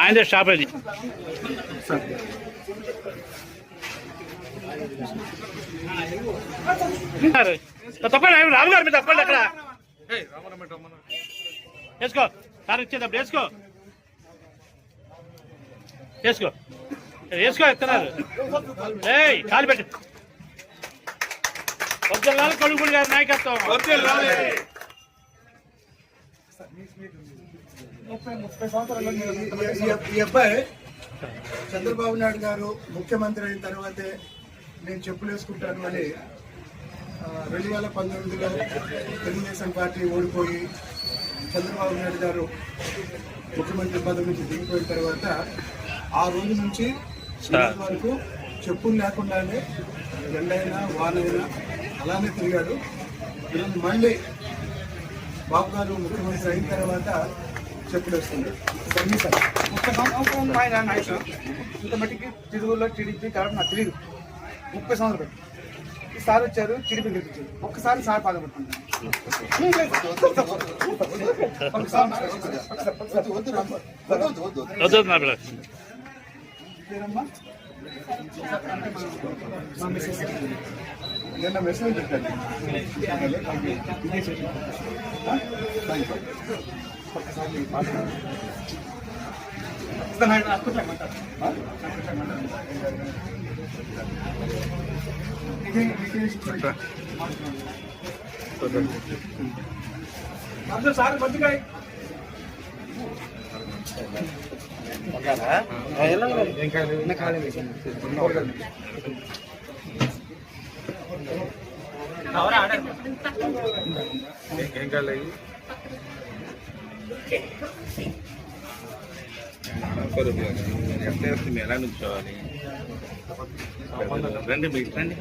ఆయన షాప్ అది. తప్పండి ఆయన రాము గారు మీరు తప్పండి అక్కడ. వేసుకో సార్ ఇచ్చేటప్పుడు వేసుకో. వేసుకో. వేసుకో ఎత్తున్నారు. ఏయ్ కాలు పెట్టి. వద్దలాలు కొడుకులు గారి నాయకత్వం. ఈ- అబ్బాయి చంద్రబాబు నాయుడు గారు ముఖ్యమంత్రి అయిన తర్వాతే నేను చెప్పులు వేసుకుంటాను అని రెండు వేల పంతొమ్మిదిలో తెలుగుదేశం పార్టీ ఓడిపోయి చంద్రబాబు నాయుడు గారు ముఖ్యమంత్రి పదవి నుంచి దిగిపోయిన తర్వాత ఆ రోజు నుంచి వరకు చెప్పులు లేకుండానే ఎండైనా వానైనా అలానే తిరిగాడు. ఈరోజు మళ్ళీ బాబు గారు ముఖ్యమంత్రి అయిన తర్వాత చెప్పులు వేస్తున్నాడు సన్నీ సార్. ముప్పై సంవత్సరం ఆయన నాయకుడు ఇంత మట్టికి తిరుగులో టీడీపీ కాబట్టి నాకు తెలియదు ముప్పై సంవత్సరాలు ఈసారి వచ్చారు టీడీపీ గెలిపించారు. ఒక్కసారి సార్ ಈಗ ನಮ್ಮ ಹೆಸರು ಬರ್ತಾರೆ ಹಾಗೆ ವಿಜಯ ಶೆಟ್ಟಿ ಹಾಂ ಸಾರ್ ಬದ್ಕಾಯಿ ಎಲ್ಲ ಖಾಲಿ ఏం అందరూ సార్ మంచిగా ఎలా నుంచోవాలి రండి మీకు రండి